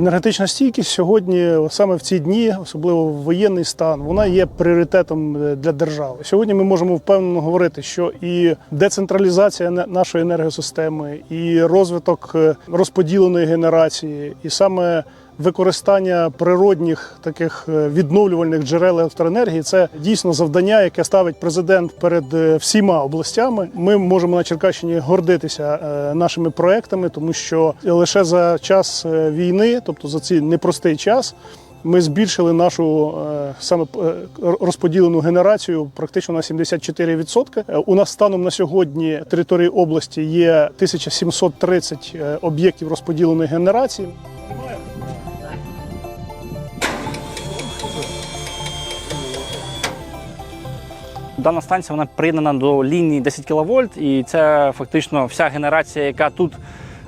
Енергетична стійкість сьогодні, саме в ці дні, особливо в воєнний стан, вона є пріоритетом е, для держави. Сьогодні ми можемо впевнено говорити, що і децентралізація нашої енергосистеми, і розвиток е, розподіленої генерації, і саме використання природних таких е, відновлювальних джерел електроенергії це дійсно завдання, яке ставить президент перед е, всіма областями. Ми можемо на Черкащині гордитися е, нашими проектами, тому що лише за час війни, тобто за цей непростий час. Ми збільшили нашу саме розподілену генерацію практично на 74%. Е, У нас станом на сьогодні території області є 1730 е, об'єктів розподіленої генерації. Дана станція вона приєднана до лінії 10 кВт, і це фактично вся генерація, яка тут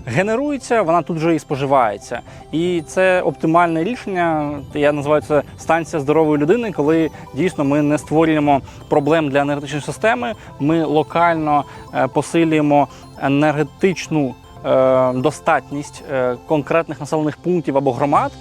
генерується, вона тут вже і споживається. І це оптимальне рішення. Я називаю це станція здорової людини, коли дійсно ми не створюємо проблем для енергетичної системи. Ми локально е, посилюємо енергетичну е, достатність е, конкретних населених пунктів або громад.